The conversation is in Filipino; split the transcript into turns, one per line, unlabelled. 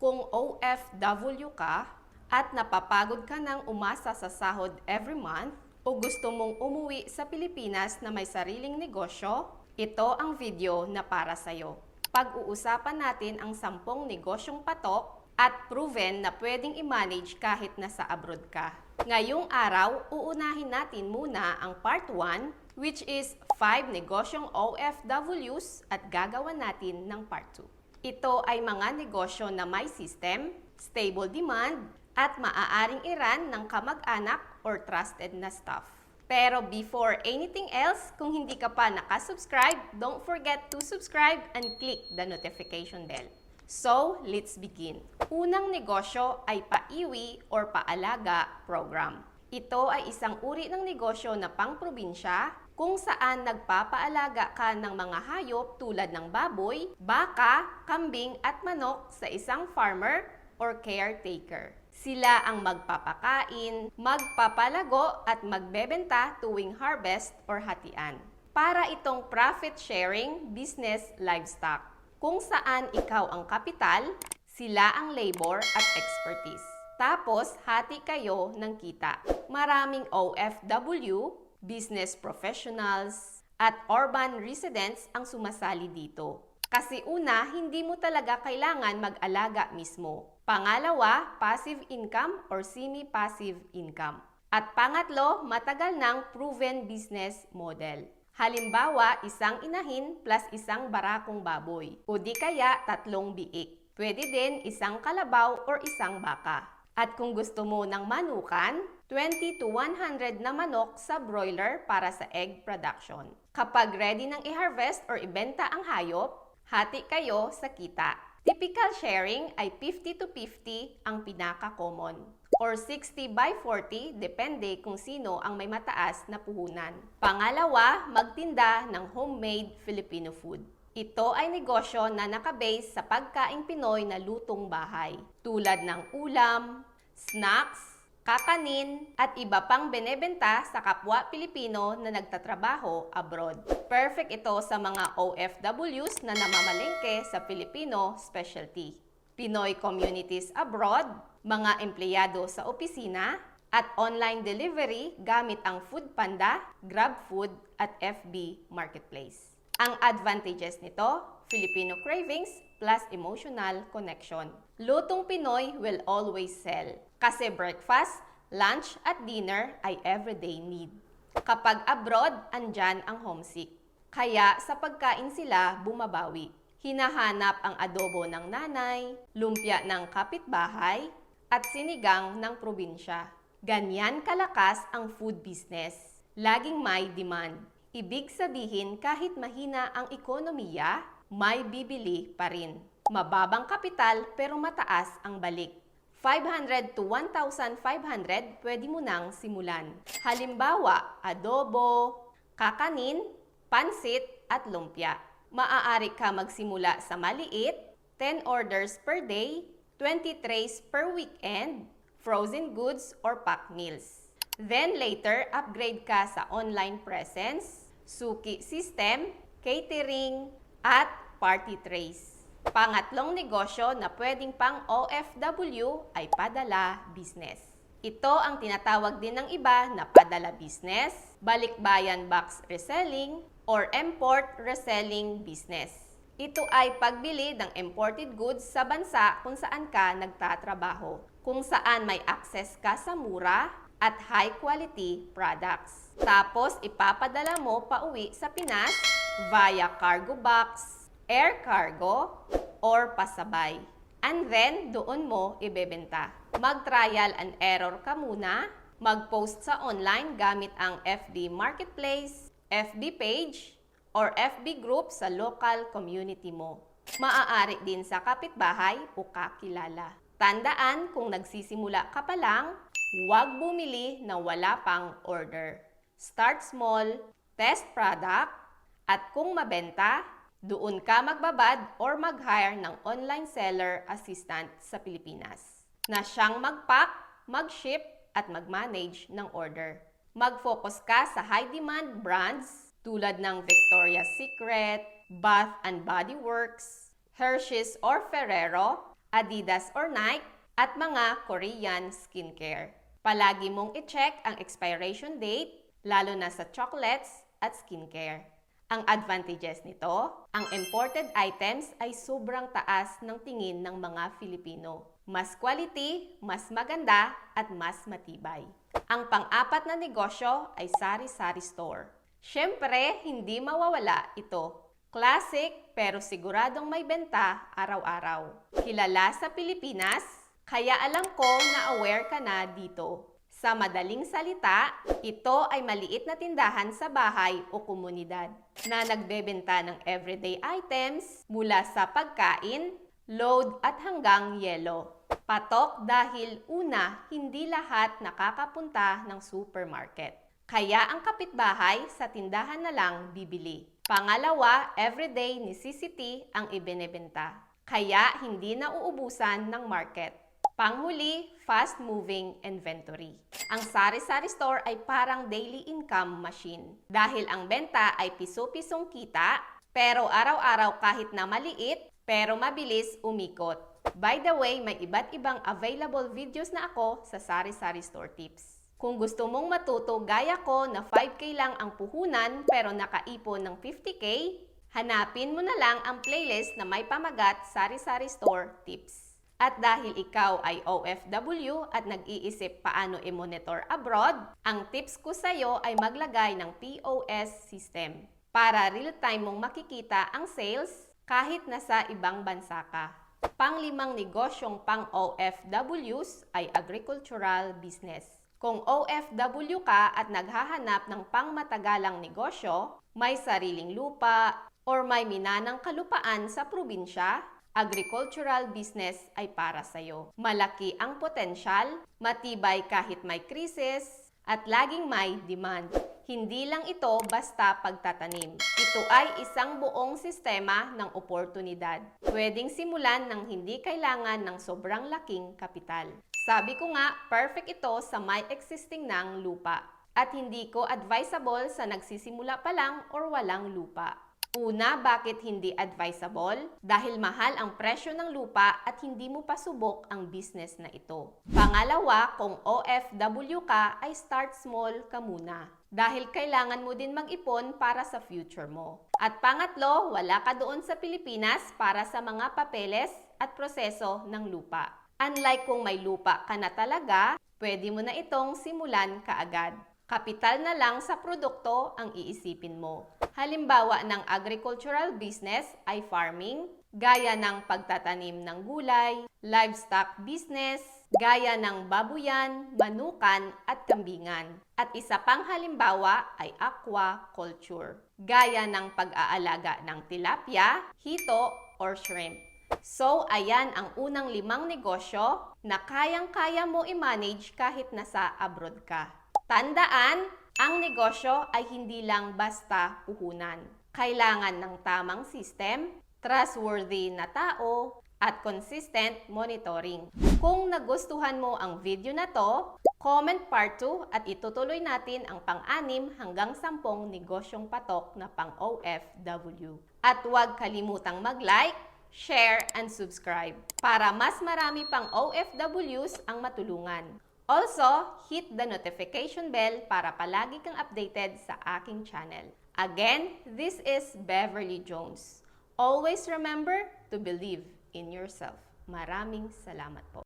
Kung OFW ka at napapagod ka ng umasa sa sahod every month o gusto mong umuwi sa Pilipinas na may sariling negosyo, ito ang video na para sa'yo. Pag-uusapan natin ang sampung negosyong patok at proven na pwedeng i-manage kahit nasa abroad ka. Ngayong araw, uunahin natin muna ang part 1 which is 5 negosyong OFWs at gagawa natin ng part 2. Ito ay mga negosyo na may system, stable demand, at maaaring iran ng kamag-anak or trusted na staff. Pero before anything else, kung hindi ka pa nakasubscribe, don't forget to subscribe and click the notification bell. So, let's begin. Unang negosyo ay paiwi or paalaga program. Ito ay isang uri ng negosyo na pangprobinsya kung saan nagpapaalaga ka ng mga hayop tulad ng baboy, baka, kambing at manok sa isang farmer or caretaker. Sila ang magpapakain, magpapalago at magbebenta tuwing harvest or hatian. Para itong profit-sharing business livestock kung saan ikaw ang kapital, sila ang labor at expertise. Tapos, hati kayo ng kita. Maraming OFW, business professionals, at urban residents ang sumasali dito. Kasi una, hindi mo talaga kailangan mag-alaga mismo. Pangalawa, passive income or semi-passive income. At pangatlo, matagal ng proven business model. Halimbawa, isang inahin plus isang barakong baboy. O di kaya tatlong biik. Pwede din isang kalabaw or isang baka. At kung gusto mo ng manukan, 20 to 100 na manok sa broiler para sa egg production. Kapag ready nang i-harvest or ibenta ang hayop, hati kayo sa kita. Typical sharing ay 50 to 50 ang pinaka-common or 60 by 40 depende kung sino ang may mataas na puhunan. Pangalawa, magtinda ng homemade Filipino food. Ito ay negosyo na nakabase sa pagkaing Pinoy na lutong bahay, tulad ng ulam, snacks, kakanin, at iba pang benebenta sa kapwa Pilipino na nagtatrabaho abroad. Perfect ito sa mga OFWs na namamalengke sa Filipino specialty. Pinoy communities abroad, mga empleyado sa opisina, at online delivery gamit ang Foodpanda, GrabFood at FB Marketplace. Ang advantages nito, Filipino cravings plus emotional connection. Lutong Pinoy will always sell kasi breakfast, lunch at dinner ay everyday need. Kapag abroad, andyan ang homesick. Kaya sa pagkain sila bumabawi. Hinahanap ang adobo ng nanay, lumpia ng kapitbahay, at sinigang ng probinsya. Ganyan kalakas ang food business. Laging may demand. Ibig sabihin kahit mahina ang ekonomiya, may bibili pa rin. Mababang kapital pero mataas ang balik. 500 to 1,500 pwede mo nang simulan. Halimbawa, adobo, kakanin, pansit at lumpia. Maaari ka magsimula sa maliit, 10 orders per day, 20 trays per weekend, frozen goods or pack meals. Then later, upgrade ka sa online presence, suki system, catering, at party trays. Pangatlong negosyo na pwedeng pang OFW ay padala business. Ito ang tinatawag din ng iba na padala business, balikbayan box reselling, or import reselling business. Ito ay pagbili ng imported goods sa bansa kung saan ka nagtatrabaho, kung saan may access ka sa mura at high quality products. Tapos ipapadala mo pa uwi sa Pinas via cargo box, air cargo, or pasabay. And then, doon mo ibebenta. Mag-trial and error ka muna. Mag-post sa online gamit ang FB Marketplace, FB page, or FB group sa local community mo. Maaari din sa kapitbahay o kakilala. Tandaan kung nagsisimula ka pa lang, huwag bumili na wala pang order. Start small, test product, at kung mabenta, doon ka magbabad or mag-hire ng online seller assistant sa Pilipinas na siyang mag-pack, mag-ship at mag-manage ng order. Mag-focus ka sa high-demand brands tulad ng Victoria's Secret, Bath and Body Works, Hershey's or Ferrero, Adidas or Nike, at mga Korean skincare. Palagi mong i-check ang expiration date, lalo na sa chocolates at skincare. Ang advantages nito, ang imported items ay sobrang taas ng tingin ng mga Filipino. Mas quality, mas maganda, at mas matibay. Ang pang-apat na negosyo ay sari-sari store. Siyempre, hindi mawawala ito. Classic pero siguradong may benta araw-araw. Kilala sa Pilipinas, kaya alam ko na aware ka na dito. Sa madaling salita, ito ay maliit na tindahan sa bahay o komunidad na nagbebenta ng everyday items mula sa pagkain, load at hanggang yelo. Patok dahil una, hindi lahat nakakapunta ng supermarket. Kaya ang kapitbahay sa tindahan na lang bibili. Pangalawa, everyday necessity ang ibinebenta. Kaya hindi na uubusan ng market. Panghuli, fast-moving inventory. Ang sari-sari store ay parang daily income machine. Dahil ang benta ay piso-pisong kita, pero araw-araw kahit na maliit, pero mabilis umikot. By the way, may iba't ibang available videos na ako sa sari-sari store tips. Kung gusto mong matuto gaya ko na 5K lang ang puhunan pero nakaipon ng 50K, hanapin mo na lang ang playlist na may pamagat sari-sari store tips. At dahil ikaw ay OFW at nag-iisip paano i-monitor abroad, ang tips ko sa iyo ay maglagay ng POS system para real-time mong makikita ang sales kahit nasa ibang bansa ka. Panglimang negosyong pang OFWs ay agricultural business. Kung OFW ka at naghahanap ng pangmatagalang negosyo, may sariling lupa, or may minanang kalupaan sa probinsya, agricultural business ay para sa'yo. Malaki ang potensyal, matibay kahit may krisis, at laging may demand. Hindi lang ito basta pagtatanim. Ito ay isang buong sistema ng oportunidad. Pwedeng simulan ng hindi kailangan ng sobrang laking kapital. Sabi ko nga, perfect ito sa may existing ng lupa. At hindi ko advisable sa nagsisimula pa lang or walang lupa. Una, bakit hindi advisable? Dahil mahal ang presyo ng lupa at hindi mo pa subok ang business na ito. Pangalawa, kung OFW ka, ay start small ka muna. Dahil kailangan mo din mag-ipon para sa future mo. At pangatlo, wala ka doon sa Pilipinas para sa mga papeles at proseso ng lupa. Unlike kung may lupa ka na talaga, pwede mo na itong simulan kaagad. Kapital na lang sa produkto ang iisipin mo. Halimbawa ng agricultural business ay farming, gaya ng pagtatanim ng gulay, livestock business, gaya ng babuyan, manukan at kambingan. At isa pang halimbawa ay aquaculture, gaya ng pag-aalaga ng tilapia, hito, or shrimp. So, ayan ang unang limang negosyo na kayang-kaya mo i-manage kahit nasa abroad ka. Tandaan, ang negosyo ay hindi lang basta puhunan. Kailangan ng tamang system, trustworthy na tao, at consistent monitoring. Kung nagustuhan mo ang video na to, comment part 2 at itutuloy natin ang pang-anim hanggang sampung negosyong patok na pang OFW. At huwag kalimutang mag-like, share, and subscribe para mas marami pang OFWs ang matulungan. Also, hit the notification bell para palagi kang updated sa aking channel. Again, this is Beverly Jones. Always remember to believe in yourself. Maraming salamat po.